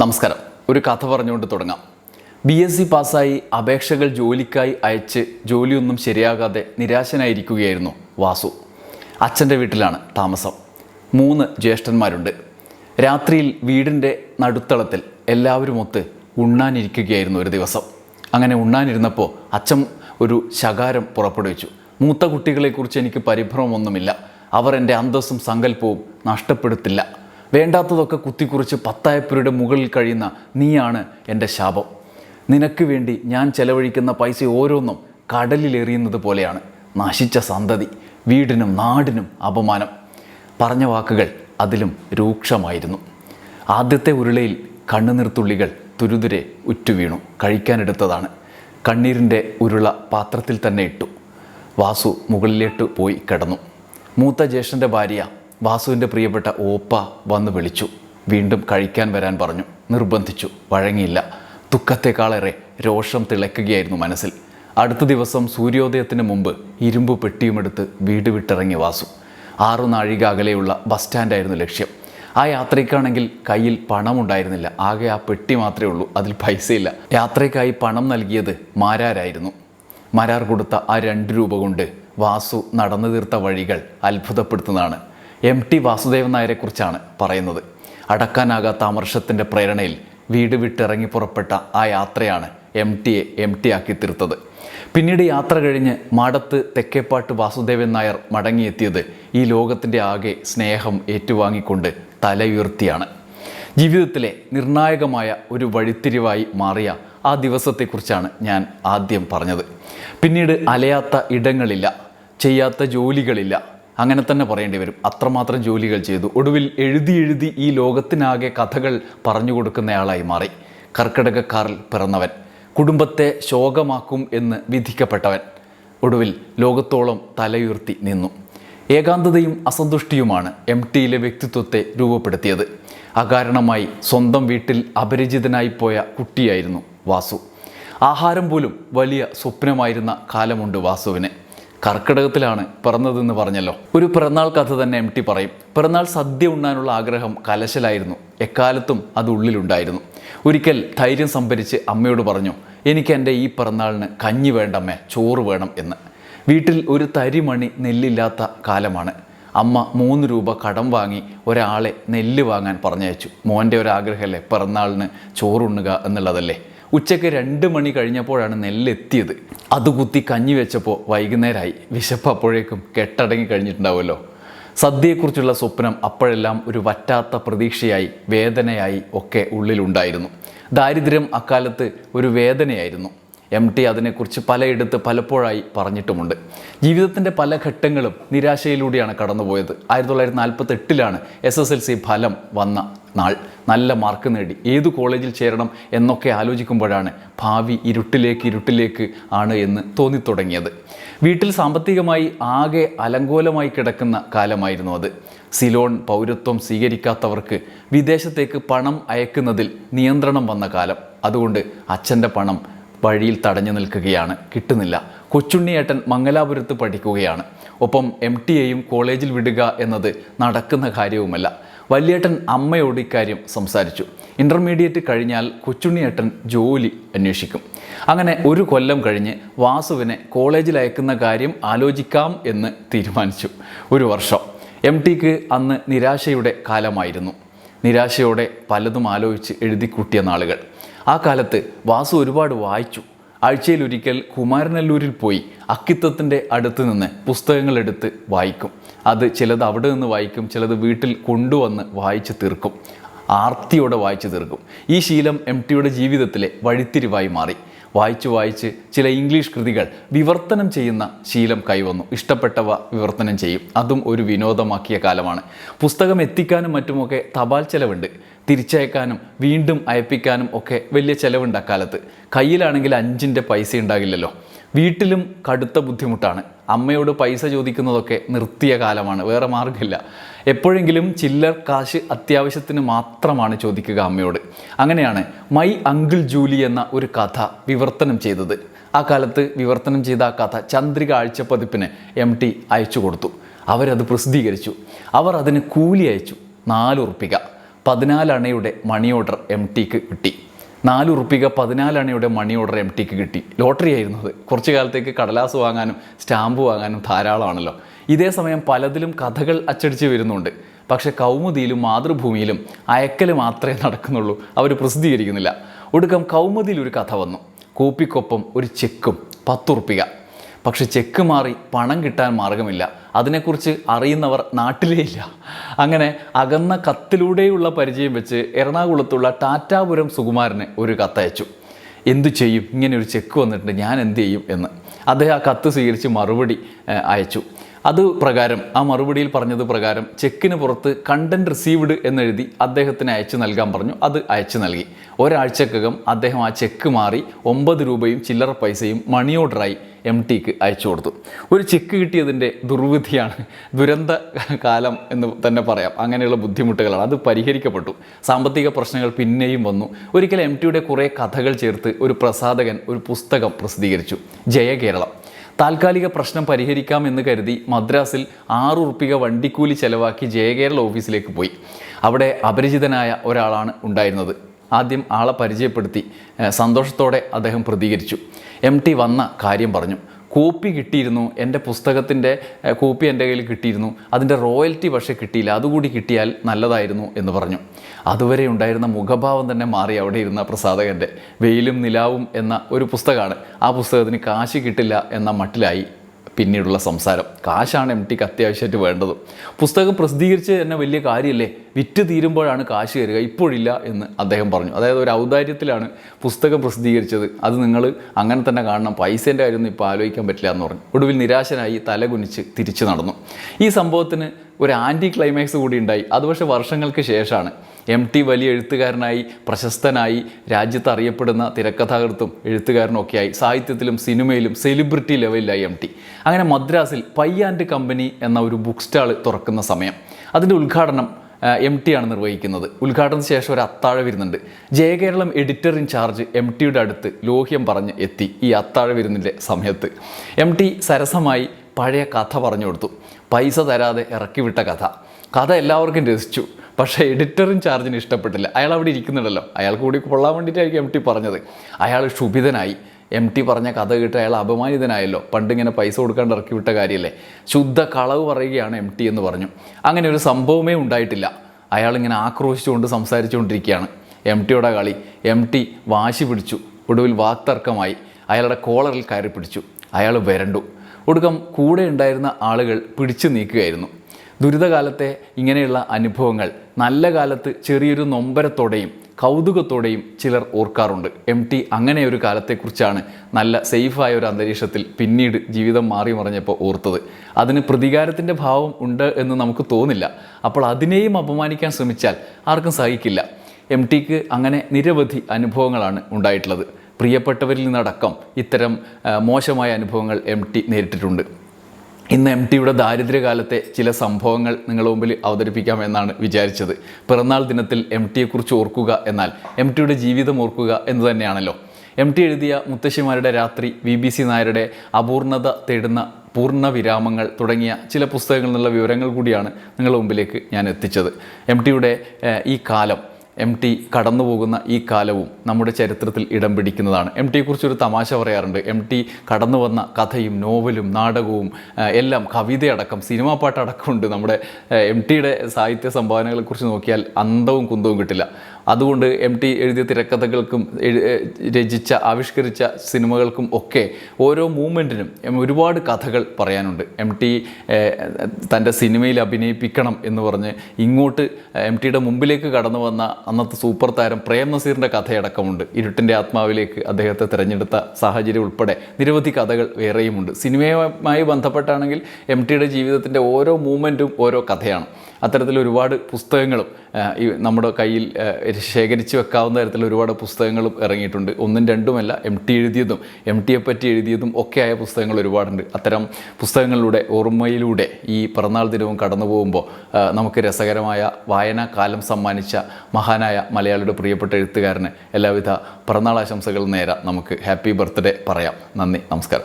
നമസ്കാരം. ഒരു കഥ പറഞ്ഞുകൊണ്ട് തുടങ്ങാം. ബി എസ് സി പാസ്സായി അപേക്ഷകൾ ജോലിക്കായി അയച്ച് ജോലിയൊന്നും ശരിയാകാതെ നിരാശനായിരിക്കുകയായിരുന്നു വാസു. അച്ഛന്റെ വീട്ടിലാണ് താമസം. മൂന്ന് ജ്യേഷ്ഠന്മാരുണ്ട്. രാത്രിയിൽ വീടിന്റെ നടുത്തളത്തിൽ എല്ലാവരും ഒത്ത് ഉണ്ണാനിരിക്കുകയായിരുന്നു ഒരു ദിവസം. അങ്ങനെ ഉണ്ണാനിരുന്നപ്പോൾ അച്ഛൻ ഒരു ശകാരം പുറപ്പെടുവിച്ചു. മൂത്ത കുട്ടികളെക്കുറിച്ച് എനിക്ക് പരിഭ്രമമൊന്നുമില്ല. അവർ എന്റെ അന്തസ്സും സങ്കല്പവും നഷ്ടപ്പെടുത്തില്ല. വേണ്ടാത്തതൊക്കെ കുത്തിക്കുറിച്ച് പത്തായപ്പുരയുടെ മുകളിൽ കഴിയുന്ന നീയാണ് എന്റെ ശാപം. നിനക്ക് വേണ്ടി ഞാൻ ചെലവഴിക്കുന്ന പൈസ ഓരോന്നും കടലിലെറിയുന്നത് പോലെയാണ്. നശിച്ച സന്തതി വീടിനും നാടിനും അപമാനം. പറഞ്ഞ വാക്കുകൾ അതിലും രൂക്ഷമായിരുന്നു. ആദ്യത്തെ ഉരുളയിൽ കണ്ണുനീർത്തുള്ളികൾ തുരുതുരെ ഉറ്റുവീണു. കഴിക്കാനെടുത്തതാണ്. കണ്ണീരിന്റെ ഉരുള പാത്രത്തിൽ തന്നെ ഇട്ടു. വാസു മുകളിലേട്ട് പോയി കിടന്നു. മൂത്ത ജ്യേഷ്ഠന്റെ ഭാര്യ വാസുവിന്റെ പ്രിയപ്പെട്ട ഓപ്പ വന്ന് വിളിച്ചു. വീണ്ടും കഴിക്കാൻ വരാൻ പറഞ്ഞു. നിർബന്ധിച്ചു. വഴങ്ങിയില്ല. ദുഃഖത്തെക്കാളേറെ രോഷം തിളക്കുകയായിരുന്നു മനസ്സിൽ. അടുത്ത ദിവസം സൂര്യോദയത്തിന് മുമ്പ് ഇരുമ്പ് പെട്ടിയുമെടുത്ത് വീട് വിട്ടിറങ്ങി വാസു. ആറു നാഴിക അകലെയുള്ള ബസ് സ്റ്റാൻഡായിരുന്നു ലക്ഷ്യം. ആ യാത്രയ്ക്കാണെങ്കിൽ കയ്യിൽ പണമുണ്ടായിരുന്നില്ല. ആകെ ആ പെട്ടി മാത്രമേ ഉള്ളൂ. അതിൽ പൈസയില്ല. യാത്രയ്ക്കായി പണം നൽകിയത് മാരാരായിരുന്നു. മരാർ കൊടുത്ത ആ രണ്ട് രൂപ കൊണ്ട് വാസു നടന്നു തീർത്ത വഴികൾ അത്ഭുതപ്പെടുത്തുന്നതാണ്. എം ടി വാസുദേവൻ നായരെക്കുറിച്ചാണ് പറയുന്നത്. അടക്കാനാകാത്ത അമർഷത്തിന്റെ പ്രേരണയിൽ വീട് വിട്ടിറങ്ങി പുറപ്പെട്ട ആ യാത്രയാണ് എം ടിയെ എം ടി ആക്കി തീർത്തത്. പിന്നീട് യാത്ര കഴിഞ്ഞ് മാടത്ത് തെക്കേപ്പാട്ട് വാസുദേവൻ നായർ മടങ്ങിയെത്തിയത് ഈ ലോകത്തിന്റെ ആകെ സ്നേഹം ഏറ്റുവാങ്ങിക്കൊണ്ട് തലയുയർത്തിയാണ്. ജീവിതത്തിലെ നിർണായകമായ ഒരു വഴിത്തിരിവായി മാറിയ ആ ദിവസത്തെക്കുറിച്ചാണ് ഞാൻ ആദ്യം പറഞ്ഞത്. പിന്നീട് അലയാത്ത ഇടങ്ങളില്ല ചെയ്യാത്ത ജോലികളില്ല അങ്ങനെ തന്നെ പറയേണ്ടി വരും. അത്രമാത്രം ജോലികൾ ചെയ്തു. ഒടുവിൽ എഴുതി എഴുതി ഈ ലോകത്തിനാകെ കഥകൾ പറഞ്ഞു കൊടുക്കുന്നയാളായി മാറി. കർക്കിടകക്കാറിൽ പിറന്നവൻ. കുടുംബത്തെ ശോകമാക്കും എന്ന് വിധിക്കപ്പെട്ടവൻ. ഒടുവിൽ ലോകത്തോളം തലയുയർത്തി നിന്നു. ഏകാന്തതയും അസന്തുഷ്ടിയുമാണ് എം ടിയിലെ വ്യക്തിത്വത്തെ രൂപപ്പെടുത്തിയത്. അകാരണമായി സ്വന്തം വീട്ടിൽ അപരിചിതനായി പോയ കുട്ടിയായിരുന്നു വാസു. ആഹാരം പോലും വലിയ സ്വപ്നമായിരുന്ന കാലമുണ്ട് വാസുവിന്. കർക്കിടകത്തിലാണ് പിറന്നതെന്ന് പറഞ്ഞല്ലോ. ഒരു പിറന്നാൾ കഥ തന്നെ എം ടി പറയും. പിറന്നാൾ സദ്യ ഉണ്ണാനുള്ള ആഗ്രഹം കലശലായിരുന്നു. എക്കാലത്തും അത് ഉള്ളിലുണ്ടായിരുന്നു. ഒരിക്കൽ ധൈര്യം സംഭരിച്ച് അമ്മയോട് പറഞ്ഞു എനിക്ക് എന്റെ ഈ പിറന്നാളിന് കഞ്ഞി വേണ്ടമ്മേ ചോറ് വേണം എന്ന്. വീട്ടിൽ ഒരു തരിമണി നെല്ലില്ലാത്ത കാലമാണ്. അമ്മ മൂന്ന് രൂപ കടം വാങ്ങി ഒരാളെ നെല്ല് വാങ്ങാൻ പറഞ്ഞയച്ചു. മോന്റെ ഒരാഗ്രഹമല്ലേ പിറന്നാളിന് ചോറുണ്ണുക എന്നുള്ളതല്ലേ? ഉച്ചയ്ക്ക് രണ്ട് മണി കഴിഞ്ഞപ്പോഴാണ് നെല്ലെത്തിയത്. അത് കുത്തി കഞ്ഞി വെച്ചപ്പോൾ വൈകുന്നേരമായി വിശപ്പ് അപ്പോഴേക്കും കെട്ടടങ്ങി കഴിഞ്ഞിട്ടുണ്ടാവുമല്ലോ. സദ്യയെക്കുറിച്ചുള്ള സ്വപ്നം അപ്പോഴെല്ലാം ഒരു വറ്റാത്ത പ്രതീക്ഷയായി വേദനയായി ഒക്കെ ഉള്ളിലുണ്ടായിരുന്നു. ദാരിദ്ര്യം അക്കാലത്ത് ഒരു വേദനയായിരുന്നു. എം ടി അതിനെക്കുറിച്ച് പലയിടത്ത് പലപ്പോഴായി പറഞ്ഞിട്ടുമുണ്ട്. ജീവിതത്തിന്റെ പല ഘട്ടങ്ങളും നിരാശയിലൂടെയാണ് കടന്നുപോയത്. ആയിരത്തി തൊള്ളായിരത്തി നാൽപ്പത്തെട്ടിലാണ് എസ് എസ് എൽ സി ഫലം വന്ന നാൾ നല്ല മാർക്ക് നേടി. ഏത് കോളേജിൽ ചേരണം എന്നൊക്കെ ആലോചിക്കുമ്പോഴാണ് ഭാവി ഇരുട്ടിലേക്ക് ഇരുട്ടിലേക്ക് ആണ് എന്ന് തോന്നിത്തുടങ്ങിയത്. വീട്ടിൽ സാമ്പത്തികമായി ആകെ അലങ്കോലമായി കിടക്കുന്ന കാലമായിരുന്നു അത്. സിലോൺ പൗരത്വം സ്വീകരിക്കാത്തവർക്ക് വിദേശത്തേക്ക് പണം അയക്കുന്നതിൽ നിയന്ത്രണം വന്ന കാലം. അതുകൊണ്ട് അച്ഛന്റെ പണം വഴിയിൽ തടഞ്ഞു നിൽക്കുകയാണ്. കിട്ടുന്നില്ല. കൊച്ചുണ്ണിയേട്ടൻ മംഗലാപുരത്ത് പഠിക്കുകയാണ്. ഒപ്പം എം ടി എയും കോളേജിൽ വിടുക എന്നത് നടക്കുന്ന കാര്യവുമല്ല. വല്യേട്ടൻ അമ്മയോട് ഇക്കാര്യം സംസാരിച്ചു. ഇന്റർമീഡിയറ്റ് കഴിഞ്ഞാൽ കൊച്ചുണ്ണിയേട്ടൻ ജോലി അന്വേഷിക്കും. അങ്ങനെ ഒരു കൊല്ലം കഴിഞ്ഞ് വാസുവിനെ കോളേജിൽ അയക്കുന്ന കാര്യം ആലോചിക്കാം എന്ന് തീരുമാനിച്ചു. ഒരു വർഷം. എം ടിക്ക് അന്ന് നിരാശയുടെ കാലമായിരുന്നു. നിരാശയോടെ പലതും ആലോചിച്ച് എഴുതി കൂട്ടിയ നാളുകൾ. ആ കാലത്ത് വാസു ഒരുപാട് വായിച്ചു. ആഴ്ചയിൽ ഒരിക്കൽ കുമാരനല്ലൂരിൽ പോയി അക്കിത്തത്തിന്റെ അടുത്ത് നിന്ന് പുസ്തകങ്ങൾ എടുത്ത് വായിക്കും. അത് ചിലത് അവിടെ നിന്ന് വായിക്കും ചിലത് വീട്ടിൽ കൊണ്ടുവന്ന് വായിച്ച് തീർക്കും. ആർത്തിയോടെ വായിച്ചു തീർക്കും. ഈ ശീലം എം ടിയുടെ ജീവിതത്തിലെ വഴിത്തിരിവായി മാറി. വായിച്ചു വായിച്ച് ചില ഇംഗ്ലീഷ് കൃതികൾ വിവർത്തനം ചെയ്യുന്ന ശീലം കൈവന്നു. ഇഷ്ടപ്പെട്ടവ വിവർത്തനം ചെയ്യും. അതും ഒരു വിനോദമാക്കിയ കാലമാണ്. പുസ്തകം എത്തിക്കാനും മറ്റുമൊക്കെ തപാൽ ചെലവുണ്ട്. തിരിച്ചയക്കാനും വീണ്ടും അയപ്പിക്കാനും ഒക്കെ വലിയ ചെലവുണ്ട് അക്കാലത്ത്. കയ്യിലാണെങ്കിൽ അഞ്ചിന്റെ പൈസ ഉണ്ടാകില്ലല്ലോ. വീട്ടിലും കടുത്ത ബുദ്ധിമുട്ടാണ്. അമ്മയോട് പൈസ ചോദിക്കുന്നതൊക്കെ നിർത്തിയ കാലമാണ്. വേറെ മാർഗമില്ല എപ്പോഴെങ്കിലും ചില്ലർ കാശ് അത്യാവശ്യത്തിന് മാത്രമാണ് ചോദിക്കുക അമ്മയോട്. അങ്ങനെയാണ് മൈ അങ്കിൾ ജൂലി എന്ന ഒരു കഥ വിവർത്തനം ചെയ്തത്. ആ കാലത്ത് വിവർത്തനം ചെയ്ത ആ കഥ ചന്ദ്രിക ആഴ്ചപ്പതിപ്പിന് എം ടി അയച്ചു കൊടുത്തു. അവരത് പ്രസിദ്ധീകരിച്ചു. അവർ അതിന് കൂലി അയച്ചു നാലുറുപ്പിക പതിനാലണയുടെ മണി ഓർഡർ എം ടിക്ക് കിട്ടി. നാല് ഉറുപ്പിക പതിനാലണയുടെ മണി ഓർഡർ എം ടിക്ക് കിട്ടി. ലോട്ടറി ആയിരുന്നത് കുറച്ചു കാലത്തേക്ക് കടലാസ് വാങ്ങാനും സ്റ്റാമ്പ് വാങ്ങാനും ധാരാളമാണല്ലോ. ഇതേ സമയം പലതിലും കഥകൾ അച്ചടിച്ച് വരുന്നുണ്ട്. പക്ഷേ കൗമുദിയിലും മാതൃഭൂമിയിലും അയക്കൽ മാത്രമേ നടക്കുന്നുള്ളൂ. അവർ പ്രസിദ്ധീകരിക്കുന്നില്ല. ഒടുക്കം കൗമുദിയിൽ ഒരു കഥ വന്നു. കൂപ്പിക്കൊപ്പം ഒരു ചെക്കും പത്തുറുപ്പിക പക്ഷെ ചെക്ക് മാറി പണം കിട്ടാൻ മാർഗമില്ല. അതിനെക്കുറിച്ച് അറിയുന്നവർ നാട്ടിലേ ഇല്ല. അങ്ങനെ അകന്ന കത്തിലൂടെയുള്ള പരിചയം വെച്ച് എറണാകുളത്തുള്ള ടാറ്റാപുരം സുകുമാരന് ഒരു കത്തയച്ചു. എന്തു ചെയ്യും? ഇങ്ങനെ ഒരു ചെക്ക് വന്നിട്ടുണ്ട്. ഞാൻ എന്ത് ചെയ്യും? എന്ന്. അദ്ദേഹം ആ കത്ത് സ്വീകരിച്ച് മറുപടി അയച്ചു. അത് പ്രകാരം ആ മറുപടിയിൽ പറഞ്ഞത് പ്രകാരം ചെക്കിന് പുറത്ത് കണ്ടന്റ് റിസീവ്ഡ് എന്നെഴുതി അദ്ദേഹത്തിന് അയച്ചു നൽകാൻ പറഞ്ഞു. അത് അയച്ചു നൽകി. ഒരാഴ്ചക്കകം അദ്ദേഹം ആ ചെക്ക് മാറി ഒമ്പത് രൂപയും ചില്ലറ പൈസയും മണി ഓർഡറായി. എം ടിക്ക് അയച്ചു കൊടുത്തു. ഒരു ചെക്ക് കിട്ടിയതിന്റെ ദുർവിധിയാണ് ദുരന്ത കാലം എന്ന് തന്നെ പറയാം. അങ്ങനെയുള്ള ബുദ്ധിമുട്ടുകളാണ്. അത് പരിഹരിക്കപ്പെട്ടു. സാമ്പത്തിക പ്രശ്നങ്ങൾ പിന്നെയും വന്നു. ഒരിക്കൽ എം ടിയുടെ കുറേ കഥകൾ ചേർത്ത് ഒരു പ്രസാധകൻ ഒരു പുസ്തകം പ്രസിദ്ധീകരിച്ചു. ജയകേരളം താൽക്കാലിക പ്രശ്നം പരിഹരിക്കാം എന്ന് കരുതി മദ്രാസിൽ ആറ് ഉറുപ്പിക വണ്ടിക്കൂലി ചെലവാക്കി ജയകേരള ഓഫീസിലേക്ക് പോയി. അവിടെ അപരിചിതനായ ഒരാളാണ് ഉണ്ടായിരുന്നത്. ആദ്യം ആളെ പരിചയപ്പെടുത്തി സന്തോഷത്തോടെ അദ്ദേഹം പ്രതികരിച്ചു. എം ടി വന്ന കാര്യം പറഞ്ഞു. കോപ്പി കിട്ടിയിരുന്നു എന്റെ പുസ്തകത്തിന്റെ കോപ്പി എന്റെ കയ്യിൽ കിട്ടിയിരുന്നു അതിന്റെ റോയൽറ്റി പക്ഷേ കിട്ടിയില്ല അതുകൂടി കിട്ടിയാൽ നല്ലതായിരുന്നു എന്ന് പറഞ്ഞു. അതുവരെ ഉണ്ടായിരുന്ന മുഖഭാവം തന്നെ മാറി അവിടെ ഇരുന്ന പ്രസാധകന്റെ വെയിലും നിലാവും എന്ന ഒരു പുസ്തകമാണ്. ആ പുസ്തകത്തിന് കാശ് കിട്ടില്ല എന്ന മട്ടിലായി. പിന്നീടുള്ള സംസാരം. കാശാണ് എം ടിക്ക് അത്യാവശ്യമായിട്ട് വേണ്ടത്. പുസ്തകം പ്രസിദ്ധീകരിച്ച് തന്നെ വലിയ കാര്യമല്ലേ? വിറ്റ് തീരുമ്പോഴാണ് കാശ് കയറുക. ഇപ്പോഴില്ല എന്ന് അദ്ദേഹം പറഞ്ഞു. അതായത് ഒരു ഔദാര്യത്തിലാണ് പുസ്തകം പ്രസിദ്ധീകരിച്ചത്. അത് നിങ്ങൾ അങ്ങനെ തന്നെ കാണണം. പൈസേന്റെ കാര്യമൊന്നും ഇപ്പോൾ ആലോചിക്കാൻ പറ്റില്ല എന്ന് പറഞ്ഞു. ഒടുവിൽ നിരാശനായി തലകുനിച്ച് തിരിച്ചു നടന്നു. ഈ സംഭവത്തിന് ഒരു ആന്റി ക്ലൈമാക്സ് കൂടി ഉണ്ടായി. അത് പക്ഷേ വർഷങ്ങൾക്ക് ശേഷമാണ്. എം ടി വലിയ എഴുത്തുകാരനായി പ്രശസ്തനായി രാജ്യത്ത് അറിയപ്പെടുന്ന തിരക്കഥാകൃത്തും എഴുത്തുകാരനും ഒക്കെയായി സാഹിത്യത്തിലും സിനിമയിലും സെലിബ്രിറ്റി ലെവലിലായി എം ടി. അങ്ങനെ മദ്രാസിൽ പൈ ആൻഡ് കമ്പനി എന്ന ഒരു ബുക്ക് സ്റ്റാൾ തുറക്കുന്ന സമയം. അതിന്റെ ഉദ്ഘാടനം എം ടി ആണ് നിർവഹിക്കുന്നത്. ഉദ്ഘാടനത്തിന് ശേഷം ഒരു അത്താഴ വരുന്നുണ്ട്. Jayakeralam editor in charge M ടിയുടെ അടുത്ത് ലോഹ്യം പറഞ്ഞ് എത്തി ഈ അത്താഴ വിരുന്നിന്റെ സമയത്ത്. എം ടി സരസമായി പഴയ കഥ പറഞ്ഞു കൊടുത്തു. പൈസ തരാതെ ഇറക്കി വിട്ട കഥ. കഥ എല്ലാവർക്കും രസിച്ചു. പക്ഷേ എഡിറ്റർ ഇൻ ചാർജിന് ഇഷ്ടപ്പെട്ടില്ല. അയാൾ അവിടെ ഇരിക്കുന്നുണ്ടല്ലോ. അയാൾ കൂടി കൊള്ളാൻ വേണ്ടിയിട്ടായിരിക്കും എം ടി പറഞ്ഞത്. അയാൾ ക്ഷുഭിതനായി. എം ടി പറഞ്ഞ കഥ കേട്ട് അയാൾ അപമാനിതനായല്ലോ. പണ്ട് ഇങ്ങനെ പൈസ കൊടുക്കാണ്ട് ഇറക്കി വിട്ട കാര്യമല്ലേ ശുദ്ധ കളവ് പറയുകയാണ് എം ടി എന്ന് പറഞ്ഞു. അങ്ങനെ ഒരു സംഭവമേ ഉണ്ടായിട്ടില്ല. അയാളിങ്ങനെ ആക്രോശിച്ചുകൊണ്ട് സംസാരിച്ചുകൊണ്ടിരിക്കുകയാണ്. എം ടിയുടെ കളി. എം ടി വാശി പിടിച്ചു. ഒടുവിൽ വാക്തർക്കമായി. അയാളുടെ കോളറിൽ കയറി പിടിച്ചു. അയാൾ വരണ്ടു. ഒടുക്കം കൂടെ ഉണ്ടായിരുന്ന ആളുകൾ പിടിച്ചു നീക്കുകയായിരുന്നു. ദുരിതകാലത്തെ ഇങ്ങനെയുള്ള അനുഭവങ്ങൾ നല്ല കാലത്ത് ചെറിയൊരു നൊമ്പരത്തോടെയും കൗതുകത്തോടെയും ചിലർ ഓർക്കാറുണ്ട്. എം ടി അങ്ങനെ ഒരു കാലത്തെക്കുറിച്ചാണ് നല്ല സേഫായ ഒരു അന്തരീക്ഷത്തിൽ പിന്നീട് ജീവിതം മാറി മറിഞ്ഞപ്പോൾ ഓർത്തത്. അതിന് പ്രതികാരത്തിന്റെ ഭാവം ഉണ്ട് എന്ന് നമുക്ക് തോന്നില്ല. അപ്പോൾ അതിനെയും അപമാനിക്കാൻ ശ്രമിച്ചാൽ ആർക്കും സഹിക്കില്ല. എം ടിക്ക് അങ്ങനെ നിരവധി അനുഭവങ്ങളാണ് ഉണ്ടായിട്ടുള്ളത്. പ്രിയപ്പെട്ടവരിൽ നിന്നടക്കം ഇത്തരം മോശമായ അനുഭവങ്ങൾ എം ടി നേരിട്ടിട്ടുണ്ട്. ഇന്ന് എം ടിയുടെ ദാരിദ്ര്യകാലത്തെ ചില സംഭവങ്ങൾ നിങ്ങളുടെ മുമ്പിൽ അവതരിപ്പിക്കാം എന്നാണ് വിചാരിച്ചത്. പിറന്നാൾ ദിനത്തിൽ എം ടിയെക്കുറിച്ച് ഓർക്കുക എന്നാൽ എം ടിയുടെ ജീവിതം ഓർക്കുക എന്ന് തന്നെയാണല്ലോ. എം ടി എഴുതിയ മുത്തശ്ശിമാരുടെ രാത്രി വി ബി സി നായരുടെ അപൂർണത തേടുന്ന പൂർണ വിരാമങ്ങൾ തുടങ്ങിയ ചില പുസ്തകങ്ങളിൽ നിന്നുള്ള വിവരങ്ങൾ കൂടിയാണ് നിങ്ങളുടെ മുമ്പിലേക്ക് ഞാൻ എത്തിച്ചത്. എം ടിയുടെ ഈ കാലം എം ടി കടന്നു പോകുന്ന ഈ കാലവും നമ്മുടെ ചരിത്രത്തിൽ ഇടം പിടിക്കുന്നതാണ്. എം ടിയെക്കുറിച്ചൊരു തമാശ പറയാറുണ്ട്. എം ടി കടന്നു വന്ന കഥയും നോവലും നാടകവും എല്ലാം കവിതയടക്കം സിനിമാ പാട്ടടക്കമുണ്ട് നമ്മുടെ എം ടിയുടെ സാഹിത്യ സംഭാവനകളെക്കുറിച്ച് നോക്കിയാൽ അന്തവും കുന്തവും കിട്ടില്ല. അതുകൊണ്ട് എം ടി എഴുതിയ തിരക്കഥകൾക്കും രചിച്ച ആവിഷ്കരിച്ച സിനിമകൾക്കും ഒക്കെ ഓരോ മൂമെന്റിനും ഒരുപാട് കഥകൾ പറയാനുണ്ട്. എം ടി തന്റെ സിനിമയിൽ അഭിനയിപ്പിക്കണം എന്ന് പറഞ്ഞ് ഇങ്ങോട്ട് എം ടിയുടെ മുമ്പിലേക്ക് കടന്നു വന്ന അന്നത്തെ സൂപ്പർ താരം പ്രേം നസീറിന്റെ കഥയടക്കമുണ്ട്. ഇരുട്ടിന്റെ ആത്മാവിലേക്ക് അദ്ദേഹത്തെ തിരഞ്ഞെടുത്ത സാഹചര്യം ഉൾപ്പെടെ നിരവധി കഥകൾ വേറെയുമുണ്ട്. സിനിമയുമായി ബന്ധപ്പെട്ടാണെങ്കിൽ എം ടിയുടെ ജീവിതത്തിന്റെ ഓരോ മൂമെന്റും ഓരോ കഥയാണ്. അത്തരത്തിൽ ഒരുപാട് പുസ്തകങ്ങളും ഈ നമ്മുടെ കയ്യിൽ ശേഖരിച്ച് വെക്കാവുന്ന തരത്തിൽ ഒരുപാട് പുസ്തകങ്ങളും ഇറങ്ങിയിട്ടുണ്ട്. ഒന്നും രണ്ടുമല്ല എം ടി എഴുതിയതും എം ടിയെ പറ്റി എഴുതിയതും ഒക്കെയായ പുസ്തകങ്ങൾ ഒരുപാടുണ്ട്. അത്തരം പുസ്തകങ്ങളിലൂടെ ഓർമ്മയിലൂടെ ഈ പിറന്നാൾ ദിനവും കടന്നു പോകുമ്പോൾ നമുക്ക് രസകരമായ വായനാ കാലം സമ്മാനിച്ച മഹാനായ മലയാളിയുടെ പ്രിയപ്പെട്ട എഴുത്തുകാരന് എല്ലാവിധ പിറന്നാൾ ആശംസകൾ നേരെ നമുക്ക് ഹാപ്പി ബർത്ത്ഡേ പറയാം. നന്ദി നമസ്കാരം.